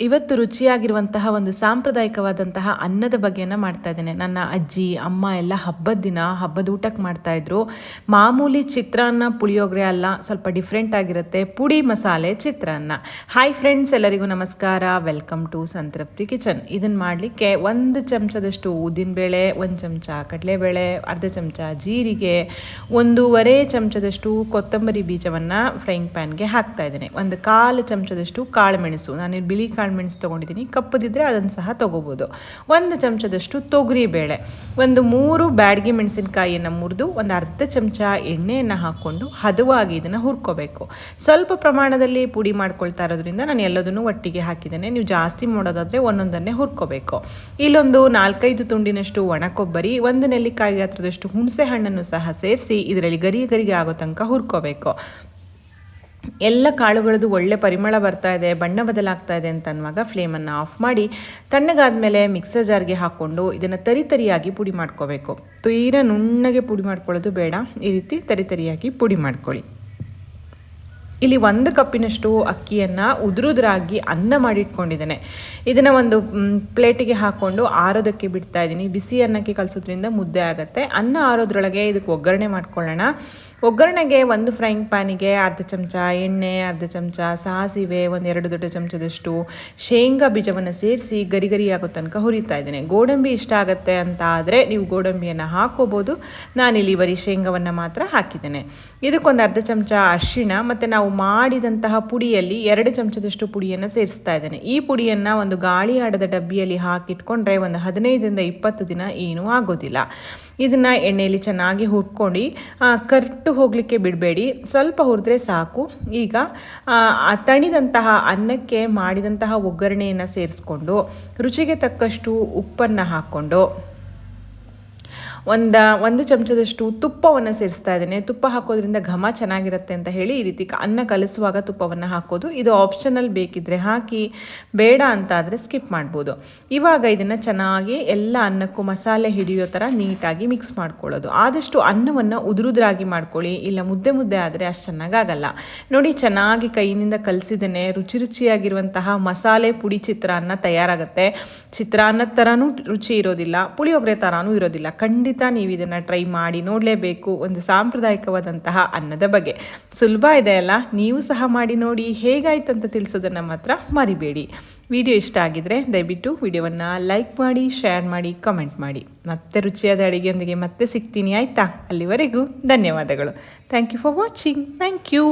ಇವತ್ತು ರುಚಿಯಾಗಿರುವಂತಹ ಒಂದು ಸಾಂಪ್ರದಾಯಿಕವಾದಂತಹ ಅನ್ನದ ಬಗೆಯನ್ನು ಮಾಡ್ತಾ ಇದ್ದೇನೆ. ನನ್ನ ಅಜ್ಜಿ, ಅಮ್ಮ ಎಲ್ಲ ಹಬ್ಬದ ದಿನ ಹಬ್ಬದ ಊಟಕ್ಕೆ ಮಾಡ್ತಾಯಿದ್ರು ಮಾಮೂಲಿ ಚಿತ್ರಾನ್ನ ಪುಳಿಯೋಗರೆ ಅಲ್ಲ, ಸ್ವಲ್ಪ ಡಿಫ್ರೆಂಟ್ ಆಗಿರುತ್ತೆ. ಪುಡಿ ಮಸಾಲೆ ಚಿತ್ರಾನ್ನ. ಹಾಯ್ ಫ್ರೆಂಡ್ಸ್ ಎಲ್ಲರಿಗೂ ನಮಸ್ಕಾರ. ವೆಲ್ಕಮ್ ಟು ಸಂತೃಪ್ತಿ ಕಿಚನ್ ಇದನ್ನು ಮಾಡಲಿಕ್ಕೆ ಒಂದು ಚಮಚದಷ್ಟು ಉದ್ದಿನಬೇಳೆ ಒಂದು ಚಮಚ ಕಡಲೆಬೇಳೆ ಅರ್ಧ ಚಮಚ ಜೀರಿಗೆ, ಒಂದೂವರೆ ಚಮಚದಷ್ಟು ಕೊತ್ತಂಬರಿ ಬೀಜವನ್ನು ಫ್ರೈಂಗ್ ಪ್ಯಾನ್ಗೆ ಹಾಕ್ತಾ ಇದ್ದೇನೆ. ಒಂದು ಕಾಲು ಚಮಚದಷ್ಟು ಕಾಳುಮೆಣಸು ನಾನು ಬಿಳಿ ಕಾಳು ಮೆಣಸು ತೊಗೊಂಡಿದ್ದೀನಿ. ಕಪ್ಪದಿದ್ದರೆ ಅದನ್ನು ಸಹ ತೊಗೋಬೋದು. ಒಂದು ಚಮಚದಷ್ಟು ತೊಗರಿ ಬೇಳೆ. ಒಂದು ಮೂರು ಬ್ಯಾಡಗಿ ಮೆಣಸಿನಕಾಯಿಯನ್ನು ಮುರಿದು ಒಂದು ಅರ್ಧ ಚಮಚ ಎಣ್ಣೆಯನ್ನು ಹಾಕ್ಕೊಂಡು ಹದವಾಗಿ ಇದನ್ನು ಹುರ್ಕೋಬೇಕು. ಸ್ವಲ್ಪ ಪ್ರಮಾಣದಲ್ಲಿ ಪುಡಿ ಮಾಡ್ಕೊಳ್ತಾ ಇರೋದ್ರಿಂದ ನಾನು ಎಲ್ಲದನ್ನು ಒಟ್ಟಿಗೆ ಹಾಕಿದ್ದೇನೆ. ನೀವು ಜಾಸ್ತಿ ಮಾಡೋದಾದರೆ ಒಂದೊಂದನ್ನೇ ಹುರ್ಕೋಬೇಕು. ಇಲ್ಲೊಂದು ನಾಲ್ಕೈದು ತುಂಡಿನಷ್ಟು ಒಣ ಕೊಬ್ಬರಿ ಒಂದು ನೆಲ್ಲಿಕಾಯಿ ಹತ್ರದಷ್ಟು ಹುಣಸೆ ಹಣ್ಣನ್ನು ಸಹ ಸೇರಿಸಿ ಇದರಲ್ಲಿ ಗರಿ ಗರಿಗೆ ಆಗೋ ತನಕ ಹುರ್ಕೋಬೇಕು. ಎಲ್ಲ ಕಾಳುಗಳದ್ದು ಒಳ್ಳೆ ಪರಿಮಳ ಬರ್ತಾ ಇದೆ, ಬಣ್ಣ ಬದಲಾಗ್ತಾ ಇದೆ ಅಂತ ಅನ್ನುವಾಗ ಫ್ಲೇಮನ್ನು ಆಫ್ ಮಾಡಿ ತಣ್ಣಗಾದ್ಮೇಲೆ ಮಿಕ್ಸರ್ ಜಾರ್ಗೆ ಹಾಕ್ಕೊಂಡು ಇದನ್ನು ತರಿತರಿಯಾಗಿ ಪುಡಿ ಮಾಡ್ಕೋಬೇಕು. ತೀರ ನುಣ್ಣಗೆ ಪುಡಿ ಮಾಡ್ಕೊಳ್ಳೋದು ಬೇಡ, ಈ ರೀತಿ ತರಿ ತರಿಯಾಗಿ ಪುಡಿ ಮಾಡ್ಕೊಳ್ಳಿ. ಇಲ್ಲಿ ಒಂದು ಕಪ್ಪಿನಷ್ಟು ಅಕ್ಕಿಯನ್ನು ಉದುರುದ್ರಾಗಿ ಅನ್ನ ಮಾಡಿಟ್ಕೊಂಡಿದ್ದೇನೆ. ಇದನ್ನು ಒಂದು ಪ್ಲೇಟಿಗೆ ಹಾಕ್ಕೊಂಡು ಆರೋದಕ್ಕೆ ಬಿಡ್ತಾ ಇದ್ದೀನಿ. ಬಿಸಿ ಅನ್ನಕ್ಕೆ ಕಲಿಸೋದ್ರಿಂದ ಮುದ್ದೆ ಆಗುತ್ತೆ. ಅನ್ನ ಆರೋದ್ರೊಳಗೆ ಇದಕ್ಕೆ ಒಗ್ಗರಣೆ ಮಾಡ್ಕೊಳ್ಳೋಣ. ಒಗ್ಗರಣೆಗೆ ಒಂದು ಫ್ರೈಂಗ್ ಪ್ಯಾನಿಗೆ ಅರ್ಧ ಚಮಚ ಎಣ್ಣೆ, ಅರ್ಧ ಚಮಚ ಸಾಸಿವೆ, ಒಂದು ಎರಡು ದೊಡ್ಡ ಚಮಚದಷ್ಟು ಶೇಂಗಾ ಬೀಜವನ್ನು ಸೇರಿಸಿ ಗರಿ ಗರಿ ತನಕ ಹುರಿತಾ ಇದ್ದೇನೆ. ಗೋಡಂಬಿ ಇಷ್ಟ ಆಗುತ್ತೆ ಅಂತ ಆದರೆ ನೀವು ಗೋಡಂಬಿಯನ್ನು ಹಾಕೋಬೋದು ನಾನಿಲ್ಲಿ ಬರೀ ಶೇಂಗಾವನ್ನು ಮಾತ್ರ ಹಾಕಿದ್ದೇನೆ. ಇದಕ್ಕೊಂದು ಅರ್ಧ ಚಮಚ ಅರಿಶಿಣ, ಮತ್ತು ನಾವು ಮಾಡಿದಂತಹ ಪುಡಿಯಲ್ಲಿ ಎರಡು ಚಮಚದಷ್ಟು ಪುಡಿಯನ್ನು ಸೇರಿಸ್ತಾ ಇದ್ದೇನೆ. ಈ ಪುಡಿಯನ್ನು ಒಂದು ಗಾಳಿ ಆಡದ ಡಬ್ಬಿಯಲ್ಲಿ ಹಾಕಿಟ್ಕೊಂಡ್ರೆ ಒಂದು ಹದಿನೈದರಿಂದ ಇಪ್ಪತ್ತು ದಿನ ಏನೂ ಆಗೋದಿಲ್ಲ. ಇದನ್ನು ಎಣ್ಣೆಯಲ್ಲಿ ಚೆನ್ನಾಗಿ ಹುರ್ಕೊಂಡು ಕರ್ಟು ಹೋಗಲಿಕ್ಕೆ ಬಿಡಬೇಡಿ. ಸ್ವಲ್ಪ ಹುರಿದ್ರೆ ಸಾಕು. ಈಗ ತಣಿದಂತಹ ಅನ್ನಕ್ಕೆ ಮಾಡಿದಂತಹ ಒಗ್ಗರಣೆಯನ್ನು ಸೇರಿಸ್ಕೊಂಡು, ರುಚಿಗೆ ತಕ್ಕಷ್ಟು ಉಪ್ಪನ್ನು ಹಾಕ್ಕೊಂಡು ಒಂದು ಒಂದು ಚಮಚದಷ್ಟು ತುಪ್ಪವನ್ನು ಸೇರಿಸ್ತಾ ಇದ್ದೇನೆ. ತುಪ್ಪ ಹಾಕೋದ್ರಿಂದ ಘಮ ಚೆನ್ನಾಗಿರುತ್ತೆ ಅಂತ ಹೇಳಿ ಈ ರೀತಿ ಅನ್ನ ಕಲಿಸುವಾಗ ತುಪ್ಪವನ್ನು ಹಾಕೋದು. ಇದು ಆಪ್ಷನಲ್ ಬೇಕಿದ್ದರೆ ಹಾಕಿ, ಬೇಡ ಅಂತ ಆದರೆ ಸ್ಕಿಪ್ ಮಾಡ್ಬೋದು. ಇವಾಗ ಇದನ್ನು ಚೆನ್ನಾಗಿ ಎಲ್ಲ ಅನ್ನಕ್ಕೂ ಮಸಾಲೆ ಹಿಡಿಯೋ ಥರ ನೀಟಾಗಿ ಮಿಕ್ಸ್ ಮಾಡ್ಕೊಳ್ಳೋದು. ಆದಷ್ಟು ಅನ್ನವನ್ನು ಉದುರುದ್ರಾಗಿ ಮಾಡ್ಕೊಳ್ಳಿ. ಇಲ್ಲ ಮುದ್ದೆ ಮುದ್ದೆ ಆದರೆ ಅಷ್ಟು ಚೆನ್ನಾಗಾಗಲ್ಲ. ನೋಡಿ ಚೆನ್ನಾಗಿ ಕೈಯಿಂದ ಕಲಿಸಿದ್ದೇನೆ. ರುಚಿ ರುಚಿಯಾಗಿರುವಂತಹ ಮಸಾಲೆ ಪುಡಿ ಚಿತ್ರಾನ್ನ ತಯಾರಾಗುತ್ತೆ. ಚಿತ್ರಾನ್ನದ ಥರನೂ ರುಚಿ ಇರೋದಿಲ್ಲ. ಪುಳಿಯೋಗರೆ ಥರನೂ ಇರೋದಿಲ್ಲ. ಖಂಡಿತ ಖಂಡಿತ ನೀವು ಇದನ್ನು ಟ್ರೈ ಮಾಡಿ ನೋಡಲೇಬೇಕು ಒಂದು ಸಾಂಪ್ರದಾಯಿಕವಾದಂತಹ ಅನ್ನದ ಬಗ್ಗೆ. ಸುಲಭ ಇದೆ ಅಲ್ಲ? ನೀವು ಸಹ ಮಾಡಿ ನೋಡಿ ಹೇಗಾಯ್ತು ಅಂತ ತಿಳಿಸೋದನ್ನು ಮಾತ್ರ ಮರಿಬೇಡಿ. ವಿಡಿಯೋ ಇಷ್ಟ ಆಗಿದ್ರೆ ದಯವಿಟ್ಟು ವಿಡಿಯೋವನ್ನು ಲೈಕ್ ಮಾಡಿ ಶೇರ್ ಮಾಡಿ ಕಮೆಂಟ್ ಮಾಡಿ. ಮತ್ತೆ ರುಚಿಯಾದ ಅಡುಗೆಯೊಂದಿಗೆ ಮತ್ತೆ ಸಿಗ್ತೀನಿ ಆಯಿತಾ? ಅಲ್ಲಿವರೆಗೂ ಧನ್ಯವಾದಗಳು. Thank you for watching thank you